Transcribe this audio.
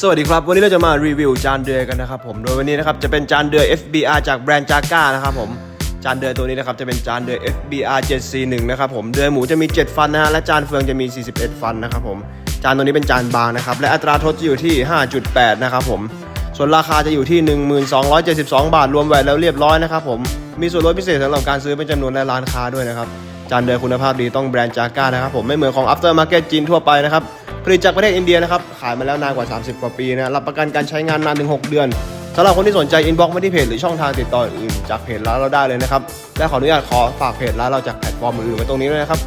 สวัสดีครับ วันนี้เราจะมารีวิวจานเดือยกันนะครับผม โดยวันนี้นะครับจะเป็นจานเดือย FBR จากแบรนด์จาก้านะครับผม จานเดือยตัวนี้นะครับจะเป็นจานเดือย FBR 741นะครับผม เดือยหมูจะมี 7 ฟันนะฮะ และจานเฟืองจะมี 41 ฟันนะครับผม จานตัวนี้เป็นจานบางนะครับ และอัตราทดจะอยู่ที่ 5.8 นะครับผม ส่วนราคาจะอยู่ที่ 1272 บาท รวมแวตแล้วเรียบร้อยนะครับผมมีส่วนลดพิเศษสำหรับการซื้อเป็นจำนวนในร้านค้าด้วยนะครับจานเดือยคุณภาพดีต้องแบรนด์จาก้านะครับผมไม่เหมือนของ After Market จีนทั่วไปนะครับผลิตจากประเทศอินเดียนะครับขายมาแล้วนานกว่า 30 กว่าปีนะรับประกันการใช้งานนานถึง 6 เดือนสำหรับคนที่สนใจอินบ็อกซ์มาที่เพจหรือช่องทางติดต่ออื่นจากเพจร้านเราได้เลยนะครับและขออนุญาตขอฝากเพจร้านเราจากแพลตฟอร์มอื่นๆไว้ตรงนี้ด้วยนะครับ